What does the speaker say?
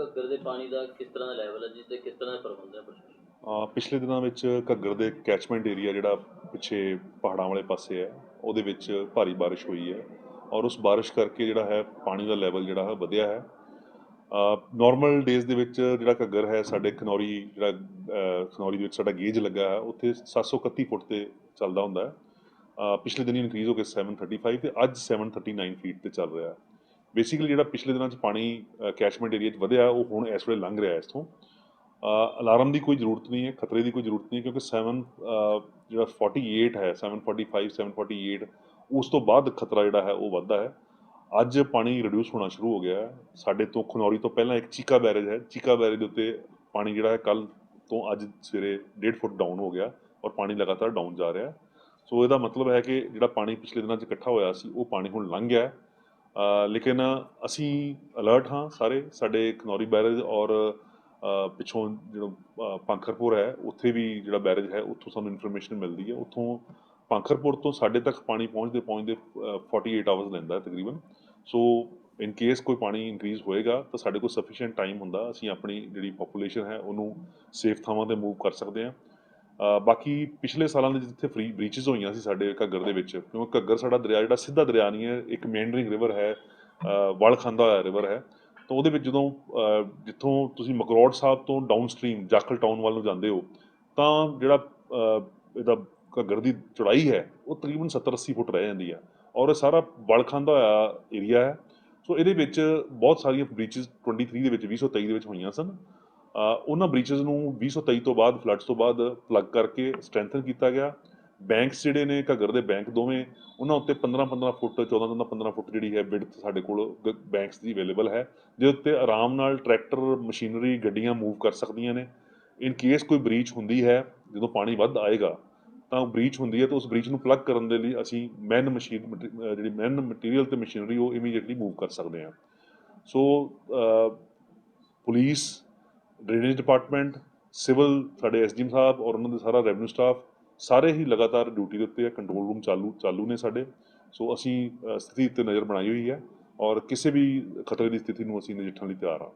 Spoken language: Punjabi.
ਘੱਗਰ ਦੇ ਪਾਣੀ ਦਾ ਕਿਸ ਤਰ੍ਹਾਂ ਦਾ ਲੈਵਲ ਹੈ ਜਿਸ ਤੇ ਕਿਸ ਤਰ੍ਹਾਂ ਦਾ ਪ੍ਰਬੰਧ ਹੈ ਪ੍ਰਸ਼ਾਸਨ ਅ, ਪਿਛਲੇ ਦਿਨਾਂ ਵਿੱਚ ਘੱਗਰ ਦੇ ਕੈਚਮੈਂਟ ਏਰੀਆ ਜਿਹੜਾ ਪਿੱਛੇ ਪਹਾੜਾਂ ਵਾਲੇ ਪਾਸੇ ਹੈ ਉਹਦੇ ਵਿੱਚ ਭਾਰੀ ਬਾਰਿਸ਼ ਹੋਈ ਹੈ ਔਰ ਉਸ ਬਾਰਿਸ਼ ਕਰਕੇ ਜਿਹੜਾ ਹੈ ਪਾਣੀ ਦਾ ਲੈਵਲ ਜਿਹੜਾ ਹੈ ਵਧਿਆ ਹੈ। ਨਾਰਮਲ ਡੇਜ਼ ਦੇ ਵਿੱਚ ਜਿਹੜਾ ਘੱਗਰ ਹੈ ਸਾਡੇ ਖਨੌਰੀ ਜਿਹੜਾ ਖਨੌਰੀ ਦੇ ਵਿੱਚ ਸਾਡਾ ਗੇਜ ਲੱਗਾ ਹੈ ਉੱਥੇ 731 ਫੁੱਟ ਤੇ ਚੱਲਦਾ ਹੁੰਦਾ ਹੈ। ਪਿਛਲੇ ਦਿਨ ਇਨਕਰੀਜ਼ ਹੋ ਕੇ 735 ਤੇ ਅੱਜ 739 ਫੀਟ ਤੇ ਚੱਲ ਰਿਹਾ ਹੈ। ਬੇਸਿਕਲੀ ਜਿਹੜਾ ਪਿਛਲੇ ਦਿਨਾਂ 'ਚ ਪਾਣੀ ਕੈਚਮੈਂਟ ਏਰੀਆ 'ਚ ਵਧਿਆ, ਉਹ ਹੁਣ ਇਸ ਵੇਲੇ ਲੰਘ ਰਿਹਾ ਇਸ ਤੋਂ ਅਲਾਰਮ ਦੀ ਕੋਈ ਜ਼ਰੂਰਤ ਨਹੀਂ ਹੈ, ਖਤਰੇ ਦੀ ਕੋਈ ਜ਼ਰੂਰਤ ਨਹੀਂ ਕਿਉਂਕਿ 7 ਜਿਹੜਾ 48 ਹੈ 745 748 ਉਸ ਤੋਂ ਬਾਅਦ ਖਤਰਾ ਜਿਹੜਾ ਹੈ, ਉਹ ਵੱਧਦਾ ਹੈ। ਅੱਜ ਪਾਣੀ ਰਿਡਿਊਸ ਹੋਣਾ ਸ਼ੁਰੂ ਹੋ ਗਿਆ ਹੈ। ਸਾਡੇ ਤੋਂ ਖਨੌਰੀ ਤੋਂ ਪਹਿਲਾਂ ਇੱਕ ਚੀਕਾ ਬੈਰੇਜ ਹੈ। ਚੀਕਾ ਬੈਰੇਜ ਦੇ ਉੱਤੇ ਪਾਣੀ ਜਿਹੜਾ ਹੈ ਕੱਲ ਤੋਂ ਅੱਜ ਸਵੇਰੇ 1.5 ਫੁੱਟ ਡਾਊਨ ਹੋ ਗਿਆ ਔਰ ਪਾਣੀ ਲਗਾਤਾਰ ਡਾਊਨ ਜਾ ਰਿਹਾ ਸੋ ਇਹਦਾ ਮਤਲਬ ਹੈ ਕਿ ਜਿਹੜਾ ਪਾਣੀ ਪਿਛਲੇ ਦਿਨਾਂ 'ਚ ਇਕੱਠਾ ਹੋਇਆ ਸੀ, ਉਹ ਪਾਣੀ ਹੁਣ ਲੰਘ ਗਿਆ ਹੈ। ਲੇਕਿਨ ਅਸੀਂ ਅਲਰਟ ਹਾਂ ਸਾਰੇ ਸਾਡੇ ਕਨੌਰੀ ਬੈਰੇਜ ਔਰ ਅ, ਪਿੱਛੋਂ ਜਿਹੜਾ ਅ, ਹੈ ਉੱਥੇ ਵੀ ਜਿਹੜਾ ਬੈਰੇਜ ਹੈ ਉੱਥੋਂ ਸਾਨੂੰ ਇਨਫੋਰਮੇਸ਼ਨ ਮਿਲਦੀ ਹੈ। ਉੱਥੋਂ ਪਾਂਖਰਪੁਰ ਤੋਂ ਸਾਡੇ ਤੱਕ ਪਾਣੀ ਪਹੁੰਚਦੇ ਪਹੁੰਚਦੇ ਅ, 48 ਆਵਰਸ ਲੈਂਦਾ ਹੈ ਤਕਰੀਬਨ। ਸੋ ਇਨ ਕੇਸ ਕੋਈ ਪਾਣੀ ਇਨਕਰੀਜ਼ ਹੋਏਗਾ ਤਾਂ ਸਾਡੇ ਕੋਲ ਸਫੀਸ਼ੀਐਂਟ ਟਾਈਮ ਹੁੰਦਾ। ਅਸੀਂ ਆਪਣੀ ਜਿਹੜੀ ਪੋਪੂਲੇਸ਼ਨ ਹੈ ਉਹਨੂੰ ਸੇਫ ਥਾਵਾਂ ਤੇ ਮੂਵ ਕਰ ਸਕਦੇ ਹਾਂ। ਬਾਕੀ ਪਿਛਲੇ ਸਾਲਾਂ ਦੇ ਜਿੱਥੇ ਫ੍ਰੀ ਬ੍ਰੀਚਸ ਹੋਈਆਂ ਸੀ ਸਾਡੇ ਘੱਗਰ ਦੇ ਵਿੱਚ, ਕਿਉਂਕਿ ਘੱਗਰ ਸਾਡਾ ਦਰਿਆ, ਜਿਹੜਾ ਸਿੱਧਾ ਦਰਿਆ ਨਹੀਂ ਹੈ, ਇੱਕ ਮੇਂਡਰਿੰਗ ਰਿਵਰ ਹੈ ਵਲ ਖਾਂਦਾ ਹੋਇਆ ਰਿਵਰ ਹੈ। ਤਾਂ ਉਹਦੇ ਵਿੱਚ ਜਦੋਂ ਜਿੱਥੋਂ ਤੁਸੀਂ ਮਕਰੋੜ ਸਾਹਿਬ ਤੋਂ ਡਾਊਨ ਸਟਰੀਮ ਜਾਖਲ ਟਾਊਨ ਵੱਲ ਨੂੰ ਜਾਂਦੇ ਹੋ, ਤਾਂ ਜਿਹੜਾ ਇਹਦਾ ਘੱਗਰ ਦੀ ਚੌੜਾਈ ਹੈ, ਉਹ ਤਕਰੀਬਨ 70 80 ਫੁੱਟ ਰਹਿ ਜਾਂਦੀ ਹੈ ਔਰ ਇਹ ਸਾਰਾ ਵਲ ਖਾਂਦਾ ਹੋਇਆ ਏਰੀਆ ਹੈ। ਸੋ ਇਹਦੇ ਵਿੱਚ ਬਹੁਤ ਸਾਰੀਆਂ ਬ੍ਰੀਚਸ 23 ਦੇ ਵਿੱਚ 2023 ਦੇ ਵਿੱਚ ਹੋਈਆਂ ਸਨ। ਉਹਨਾਂ ਬ੍ਰੀਚਸ ਨੂੰ 2023 ਤੋਂ ਬਾਅਦ ਫਲੱਡਸ ਤੋਂ ਬਾਅਦ ਪਲੱਗ ਕਰਕੇ ਸਟਰੈਂਥਨ ਕੀਤਾ ਗਿਆ। ਬੈਂਕਸ ਜਿਹੜੇ ਨੇ, ਘੱਗਰ ਦੇ ਬੈਂਕ ਦੋਵੇਂ, ਉਹਨਾਂ ਉੱਤੇ 15 15 ਫੁੱਟ 14 14 15 ਫੁੱਟ ਜਿਹੜੀ ਹੈ ਬਿਡਥ ਸਾਡੇ ਕੋਲ ਬੈਂਕਸ ਦੀ ਅਵੇਲੇਬਲ ਹੈ, ਜਿਹਦੇ ਉੱਤੇ ਆਰਾਮ ਨਾਲ ਟਰੈਕਟਰ ਮਸ਼ੀਨਰੀ ਗੱਡੀਆਂ ਮੂਵ ਕਰ ਸਕਦੀਆਂ ਨੇ। ਇਨ ਕੇਸ ਕੋਈ ਬ੍ਰੀਚ ਹੁੰਦੀ ਹੈ, ਜਦੋਂ ਪਾਣੀ ਵੱਧ ਆਏਗਾ, ਤਾਂ ਬ੍ਰੀਚ ਹੁੰਦੀ ਹੈ, ਤਾਂ ਉਸ ਬ੍ਰੀਚ ਨੂੰ ਪਲੱਗ ਕਰਨ ਦੇ ਲਈ ਅਸੀਂ ਮੈਨ ਮਸ਼ੀਨ ਮਟ- ਜਿਹੜੀ ਮੈਨ ਮਟੀਰੀਅਲ ਤੇ ਮਸ਼ੀਨਰੀ ਉਹ ਇਮੀਡੀਏਟਲੀ ਮੂਵ ਕਰ ਸਕਦੇ ਹਾਂ। So police drainage department, civil, ਸਾਡੇ ਐਸਡੀਐਮ ਸਾਹਿਬ ਔਰ ਉਹਨਾਂ ਦੇ ਸਾਰਾ ਰੈਵਨਿਊ ਸਟਾਫ ਸਾਰੇ ਹੀ ਲਗਾਤਾਰ ਡਿਊਟੀ ਦੇ ਉੱਤੇ ਹੈ ਕੰਟਰੋਲ ਰੂਮ ਚਾਲੂ ਚਾਲੂ ਨੇ ਸਾਡੇ। ਸੋ ਅਸੀਂ ਸਥਿਤੀ ਉੱਤੇ ਨਜ਼ਰ ਬਣਾਈ ਹੋਈ ਹੈ ਔਰ ਕਿਸੇ ਵੀ ਖਤਰੇ ਦੀ ਸਥਿਤੀ ਨੂੰ ਅਸੀਂ ਨਜਿੱਠਣ ਲਈ ਤਿਆਰ ਹਾਂ।